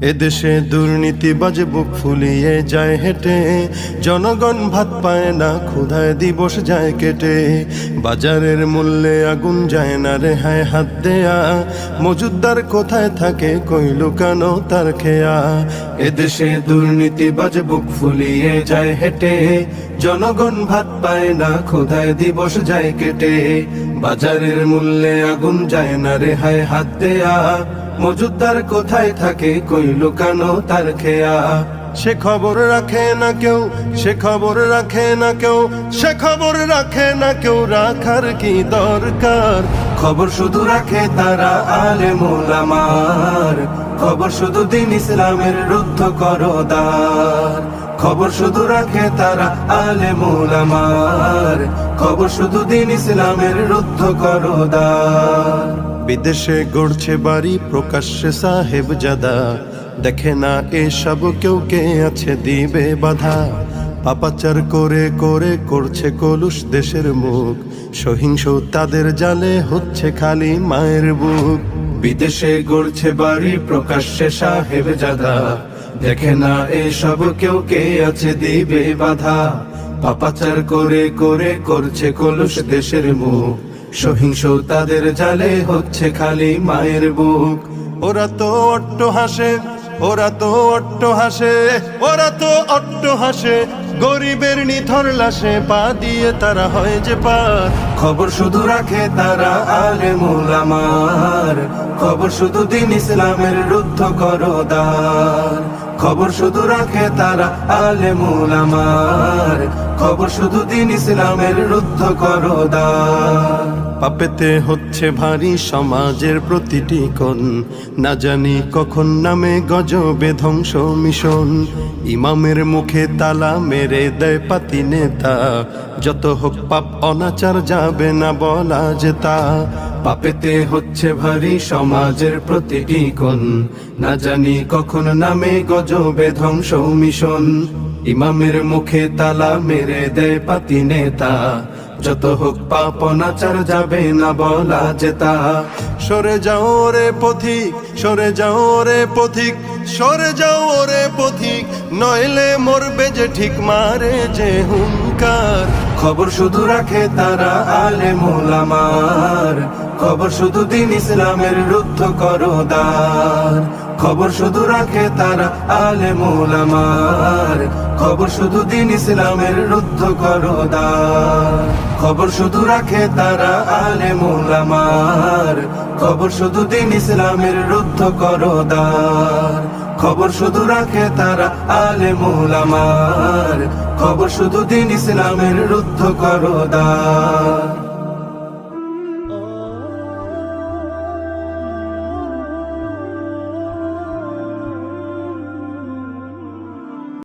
এদেশে দুর্নীতি বাজে, বুক ফুলিয়ে যায় হেঁটে। জনগণ ভাত পায় না, ক্ষুধায় দিবস যায় কেটে। বাজারের মূল্যে আগুন যায় না রেহায় হাত দেয়া। মজুদ্দার কোথায় থাকে, কই লুকানো তার খেয়া। এদেশে দুর্নীতি বাজে, বুক ফুলিয়ে যায় হেঁটে। জনগণ ভাত পায় না, ক্ষুধায় দিবস যায় কেটে। বাজারের মূল্যে আগুন যায় না রেহায় হাত দেয়া। মজুদার কোথায় থাকে, কই লুকানো তার খেয়া? সে খবর রাখে না কেউ, সে খবর রাখে না কেউ, সে খবর রাখে না কেউ, রাখার কি দরকার? খবর শুধু রাখে তারা আলে মোলামার খবর শুধু দিন ইসলামের রুদ্ধ করদার। খবর শুধু রাখে তারা আলে মোলামার খবর শুধু দিন ইসলামের রুদ্ধ করদার। বিদেশে গড়ছে বাড়ি, প্রকাশ্যে সাহেব জাদা। দেখে না এসব কেউ কে আছে দিবে বাধা। পাপাচার করে করে করছে কলুষ দেশের মুখ। সহিংস তাদের জালে হচ্ছে খালি মায়ের বুক। বিদেশে গড়ছে বাড়ি, প্রকাশ্যে সাহেব জাদা। দেখে না এসব কেউ কে আছে দিবে বাধা। পাপাচার করে করে করছে কলুষ দেশের মুখ। সহিংস তাদের জালে হচ্ছে খালি মায়ের বুক। ওরা তো অট্ট হাসে, ওরা তো অট্ট হাসে, ওরা তো অট্ট হাসে। গরিবের নিথর লাশে পা দিয়ে তারা হয় যে পার। খবর শুধু রাখে তারা আলে মোলামার খবর শুধু দিন ইসলামের রুদ্ধ করদার। খবর শুধু রাখে তারা আলে মোলামার খবর শুধু দিন ইসলামের রুদ্ধ করদার। পাপেতে হচ্ছে ভারী সমাজের প্রতিটি কোণ। না জানি কখন নামে গজবে ধ্বংস মিশন। ইমামের মুখে তালা মেরে দেয় পাতি নেতা। যত হোক পাপ অনাচার যাবে না বলা যে তা পাপেতে হচ্ছে ভারী সমাজের প্রতিটি কোণ। না জানি কখন নামে গজবে ধ্বংস মিশন। ইমামের মুখে তালা মেরে দেয় পাতি নেতা। যত হোক পাপ নাচার যাবে না বলা যেতা সরে যাও রে পথিক, সরে যাও রে পথিক, সরে যাও রে পথিক, নইলে মরবে যে ঠিক মারে যে হুঙ্কার। খবর শুধু রাখে তারা আলে মোলামার খবর শুধু দিন ইসলামের রুদ্ধ করো করদার খবর শুধু রাখে তারা আলে মোলামার খবর শুধু দিন ইসলামের রুদ্ধ করদার। খবর শুধু রাখে তারা আলে মোলামার খবর শুধু দিন ইসলামের রুদ্ধ করদার। খবর শুধু রাখে তারা আলে মোলামার খবর শুধু দিন ইসলামের রুদ্ধ করদার।